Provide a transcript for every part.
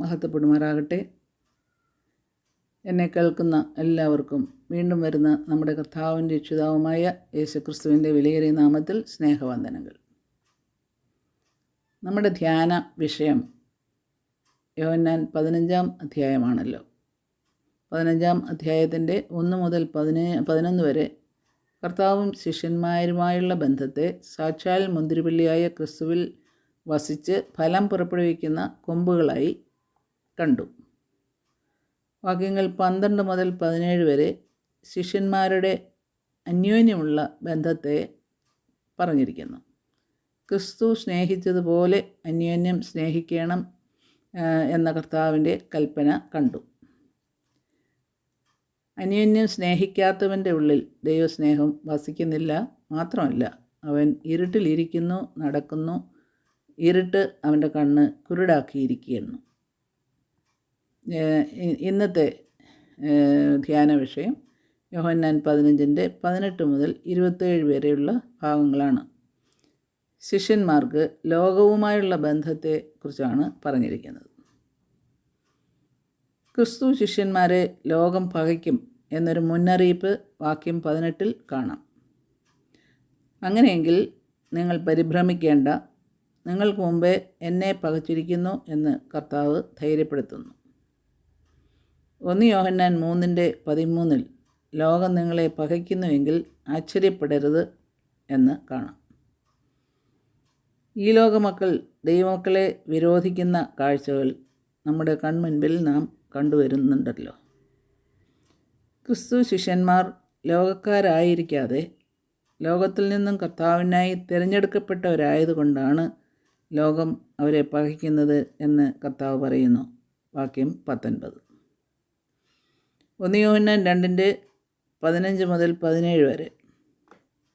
മഹത്വപ്പെടുമാറാകട്ടെ. എന്നെ കേൾക്കുന്ന എല്ലാവർക്കും വീണ്ടും വരുന്ന നമ്മുടെ കർത്താവും രക്ഷിതാവുമായ യേശുക്രിസ്തുവിന്റെ വിലയേറിയ നാമത്തിൽ സ്നേഹവന്ദനങ്ങൾ. നമ്മുടെ ധ്യാന വിഷയം യോഹന്നാൻ പതിനഞ്ചാം അധ്യായമാണല്ലോ. പതിനഞ്ചാം അധ്യായത്തിന്റെ ഒന്ന് മുതൽ പതിനേ പതിനൊന്ന് വരെ കർത്താവും ശിഷ്യന്മാരുമായുള്ള ബന്ധത്തെ സാക്ഷാൽ മുന്തിരിപ്പള്ളിയായ ക്രിസ്തുവിൽ വസിച്ച് ഫലം പുറപ്പെടുവിക്കുന്ന കൊമ്പുകളായി കണ്ടു. വാക്യങ്ങൾ പന്ത്രണ്ട് മുതൽ പതിനേഴ് വരെ ശിഷ്യന്മാരുടെ അന്യോന്യമുള്ള ബന്ധത്തെ പറഞ്ഞിരിക്കുന്നു. ക്രിസ്തു സ്നേഹിച്ചതുപോലെ അന്യോന്യം സ്നേഹിക്കണം എന്ന കർത്താവിന്റെ കൽപ്പന കണ്ടു. അന്യോന്യം സ്നേഹിക്കാത്തവന്റെ ഉള്ളിൽ ദൈവസ്നേഹം വസിക്കുന്നില്ല മാത്രമല്ല അവൻ ഇരുട്ടിലിരിക്കുന്നു നടക്കുന്നു ഇരുട്ട് അവന്റെ കണ്ണ് കുരുടാക്കിയിരിക്കുന്നു. ഇന്നത്തെ ധ്യാന വിഷയം യോഹന്നാൻ പതിനഞ്ചിന്റെ പതിനെട്ട് മുതൽ ഇരുപത്തേഴ് വരെയുള്ള ഭാഗങ്ങളാണ്. ശിഷ്യന്മാർക്ക് ലോകവുമായുള്ള ബന്ധത്തെക്കുറിച്ചാണ് പറഞ്ഞിരിക്കുന്നത്. ക്രിസ്തു ശിഷ്യന്മാരെ ലോകം പകയ്ക്കും എന്നൊരു മുന്നറിയിപ്പ് വാക്യം പതിനെട്ടിൽ കാണാം. അങ്ങനെയെങ്കിൽ നിങ്ങൾ പരിഭ്രമിക്കേണ്ട നിങ്ങൾക്ക് മുമ്പേ എന്നെ പകച്ചിരിക്കുന്നു എന്ന് കർത്താവ് ധൈര്യപ്പെടുത്തുന്നു. ഒന്ന് യോഹന്നാൻ മൂന്നിന്റെ പതിമൂന്നിൽ ലോകം നിങ്ങളെ പകയ്ക്കുന്നുവെങ്കിൽ ആശ്ചര്യപ്പെടരുത് എന്ന് കാണാം. ഈ ലോകമക്കൾ ദൈവമക്കളെ വിരോധിക്കുന്ന കാഴ്ചകൾ നമ്മുടെ കൺമുൻപിൽ നാം കണ്ടുവരുന്നുണ്ടല്ലോ. ക്രിസ്തു ശിഷ്യന്മാർ ലോകക്കാരായിരിക്കാതെ ലോകത്തിൽ നിന്നും കർത്താവിനായി തിരഞ്ഞെടുക്കപ്പെട്ടവരായതുകൊണ്ടാണ് ലോകം അവരെ പകയ്ക്കുന്നത് എന്ന് കർത്താവ് പറയുന്നു. വാക്യം പത്തൊൻപത്. ഒന്ന് രണ്ടിന്റെ പതിനഞ്ച് മുതൽ പതിനേഴ് വരെ.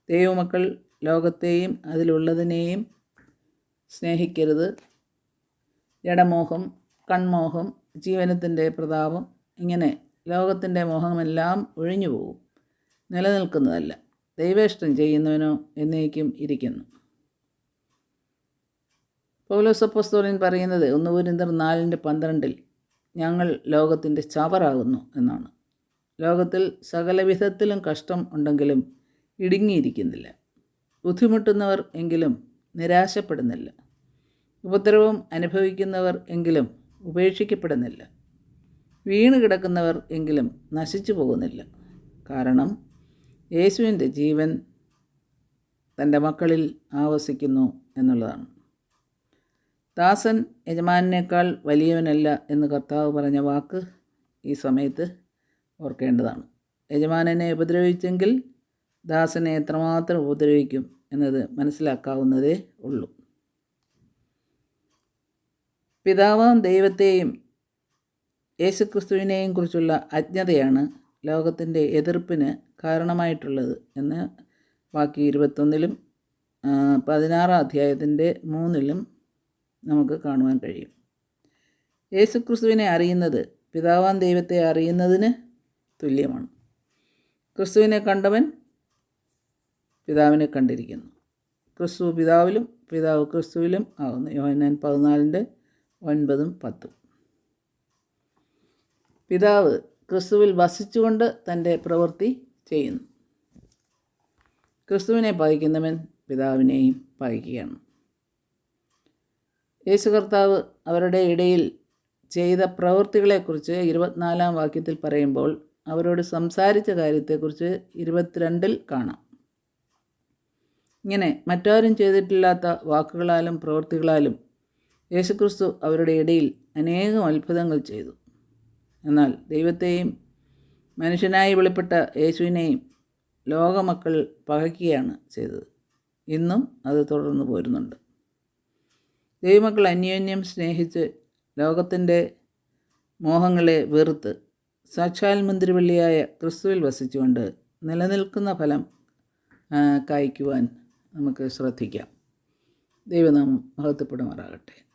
ദൈവമക്കൾ ലോകത്തെയും അതിലുള്ളതിനെയും സ്നേഹിക്കരുത്. ജഡമോഹം കൺമോഹം ജീവനത്തിന്റെ പ്രതാപം ഇങ്ങനെ ലോകത്തിന്റെ മോഹമെല്ലാം ഒഴിഞ്ഞു പോകും നിലനിൽക്കുന്നതല്ല. ദൈവേഷ്ടം ചെയ്യുന്നവനോ എന്നേക്കും ഇരിക്കുന്നു. പൗലോസപ്പോസ്തോലൻ പറയുന്നത് ഒന്ന് പൂരിന്തർ നാലിന്റെ പന്ത്രണ്ടിൽ ഞങ്ങൾ ലോകത്തിന്റെ ചവറാകുന്നു എന്നാണ്. ലോകത്തിൽ സകലവിധത്തിലും കഷ്ടം ഉണ്ടെങ്കിലും ഇടുങ്ങിയിരിക്കുന്നില്ല. ബുദ്ധിമുട്ടുന്നവർ എങ്കിലും നിരാശപ്പെടുന്നില്ല. ഉപദ്രവം അനുഭവിക്കുന്നവർ എങ്കിലും ഉപേക്ഷിക്കപ്പെടുന്നില്ല. വീണ് കിടക്കുന്നവർ എങ്കിലും നശിച്ചു പോകുന്നില്ല. കാരണം യേശുവിന്റെ ജീവൻ തന്റെ മക്കളിൽ ആവസിക്കുന്നു എന്നുള്ളതാണ്. ദാസൻ യജമാനേക്കാൾ വലിയവനല്ല എന്ന് കർത്താവ് പറഞ്ഞ വാക്ക് ഈ സമയത്ത് ഓർക്കേണ്ടതാണ്. യജമാനനെ ഉപദ്രവിച്ചെങ്കിൽ ദാസനെ എത്രമാത്രം ഉപദ്രവിക്കും എന്നത് മനസ്സിലാക്കാവുന്നതേ ഉള്ളൂ. പിതാവും ദൈവത്തെയും യേശുക്രിസ്തുവിനെയും കുറിച്ചുള്ള അജ്ഞതയാണ് ലോകത്തിന്റെ എതിർപ്പിന് കാരണമായിട്ടുള്ളത് എന്ന് ബാക്കി ഇരുപത്തൊന്നിലും പതിനാറാം അധ്യായത്തിന്റെ മൂന്നിലും നമുക്ക് കാണുവാൻ കഴിയും. യേശുക്രിസ്തുവിനെ അറിയുന്നത് പിതാവാൻ ദൈവത്തെ അറിയുന്നതിന് തുല്യമാണ്. ക്രിസ്തുവിനെ കണ്ടവൻ പിതാവിനെ കണ്ടിരിക്കുന്നു. ക്രിസ്തു പിതാവിലും പിതാവ് ക്രിസ്തുവിലും ആകുന്നു. യോഹന്നാൻ പതിനാലിന്റെ ഒൻപതും പത്തും. പിതാവ് ക്രിസ്തുവിൽ വസിച്ചുകൊണ്ട് തന്റെ പ്രവൃത്തി ചെയ്യുന്നു. ക്രിസ്തുവിനെ പകയ്ക്കുന്നവൻ പിതാവിനെയും പകയ്ക്കുകയാണ് യേശു കർത്താവ് അവരുടെ ഇടയിൽ ചെയ്ത പ്രവൃത്തികളെക്കുറിച്ച് ഇരുപത്തിനാലാം വാക്യത്തിൽ പറയുമ്പോൾ അവരോട് സംസാരിച്ച കാര്യത്തെക്കുറിച്ച് ഇരുപത്തിരണ്ടിൽ കാണാം. ഇങ്ങനെ മറ്റാരും ചെയ്തിട്ടില്ലാത്ത വാക്കുകളാലും പ്രവൃത്തികളാലും യേശുക്രിസ്തു അവരുടെ ഇടയിൽ അനേകം അത്ഭുതങ്ങൾ ചെയ്തു. എന്നാൽ ദൈവത്തെയും മനുഷ്യനായി വെളിപ്പെട്ട യേശുവിനെയും ലോകമക്കൾ പകയ്ക്കുകയാണ് ചെയ്തത്. ഇന്നും അത് തുടർന്നു പോരുന്നുണ്ട്. ദൈവമക്കൾ അന്യോന്യം സ്നേഹിച്ച് ലോകത്തിന്റെ മോഹങ്ങളെ വെറുത്ത് സാക്ഷാൽ മന്ത്രിവള്ളിയായ ക്രിസ്തുവിൽ വസിച്ചുകൊണ്ട് നിലനിൽക്കുന്ന ഫലം കായ്ക്കുവാൻ നമുക്ക് ശ്രദ്ധിക്കാം. ദൈവനാമം മഹത്വപ്പെടുമാറാകട്ടെ.